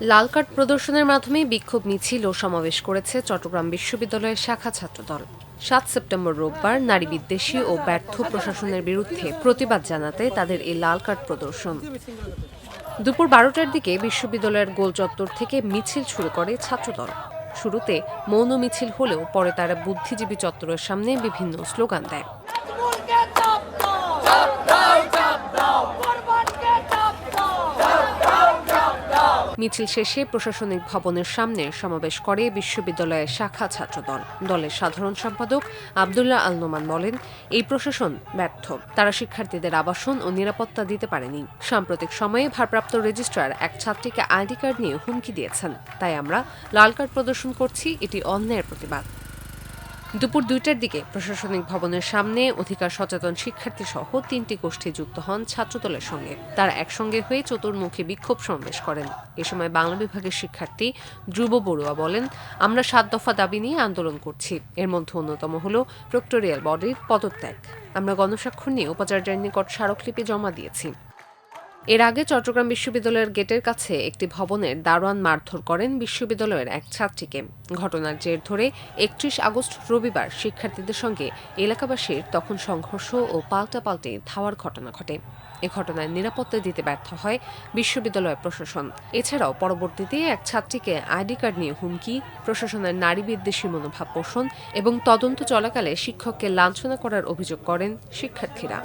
লাল card প্রদর্শনের মাধ্যমে বিক্ষোভ মিছিল ও সমাবেশ করেছে চট্টগ্রাম বিশ্ববিদ্যালয়ের শাখা ছাত্রদল। সাত সেপ্টেম্বর রোববার নারী বিদ্বেষী ও ব্যর্থ প্রশাসনের বিরুদ্ধে প্রতিবাদ জানাতে তাদের এই লাল কার্ড প্রদর্শন। দুপুর বারোটার দিকে বিশ্ববিদ্যালয়ের গোল চত্বর থেকে মিছিল শুরু করে ছাত্রদল। শুরুতে মৌন মিছিল হলেও পরে তারা বুদ্ধিজীবী চত্বরের সামনে বিভিন্ন স্লোগান দেয়। মিছিল শেষে প্রশাসনিক ভবনের সামনে সমাবেশ করে বিশ্ববিদ্যালয়ের শাখা ছাত্রদল। দলের সাধারণ সম্পাদক আবদুল্লাহ আল নোমান বলেন, এই প্রশাসন ব্যর্থ। তারা শিক্ষার্থীদের আবাসন ও নিরাপত্তা দিতে পারেনি। সাম্প্রতিক সময়ে ভারপ্রাপ্ত রেজিস্ট্রার এক ছাত্রীকে আইডি কার্ড নিয়ে হুমকি দিয়েছেন। তাই আমরা লাল কার্ড প্রদর্শন করছি, এটি অন্যায়ের প্রতিবাদ। দুপুর দুইটার দিকে প্রশাসনিক ভবনের সামনে অধিকার সচেতন শিক্ষার্থী সহ তিনটি গোষ্ঠী যুক্ত হন ছাত্রদলের সঙ্গে। তারা একসঙ্গে হয়ে চতুর্মুখী বিক্ষোভ সমাবেশ করেন। এ সময় বাংলা বিভাগের শিক্ষার্থী ধ্রুব বড়ুয়া বলেন, আমরা সাত দফা দাবি নিয়ে আন্দোলন করছি। এর মধ্যে অন্যতম হল প্রক্টোরিয়াল বডির পদত্যাগ। আমরা গণস্বাক্ষর নিয়ে উপাচার্যের নিকট স্মারকলিপি জমা দিয়েছি। এর আগে চট্টগ্রাম বিশ্ববিদ্যালয়ের গেটের কাছে একটি ভবনের দারোয়ান মারধর করেন বিশ্ববিদ্যালয়ের এক ছাত্রীকে। ঘটনার জের ধরে একত্রিশ আগস্ট রবিবার শিক্ষার্থীদের সঙ্গে এলাকাবাসীর তখন সংঘর্ষ ও পাল্টাপাল্টে ধাওয়ার ঘটনা ঘটে। এ ঘটনায় নিরাপত্তা দিতে ব্যর্থ হয় বিশ্ববিদ্যালয় প্রশাসন। এছাড়াও পরবর্তীতে এক ছাত্রীকে আইডি কার্ড নিয়ে হুমকি, প্রশাসনের নারী বিদ্বেষী মনোভাব পোষণ এবং তদন্ত চলাকালে শিক্ষককে লাঞ্ছনা করার অভিযোগ করেন শিক্ষার্থীরা।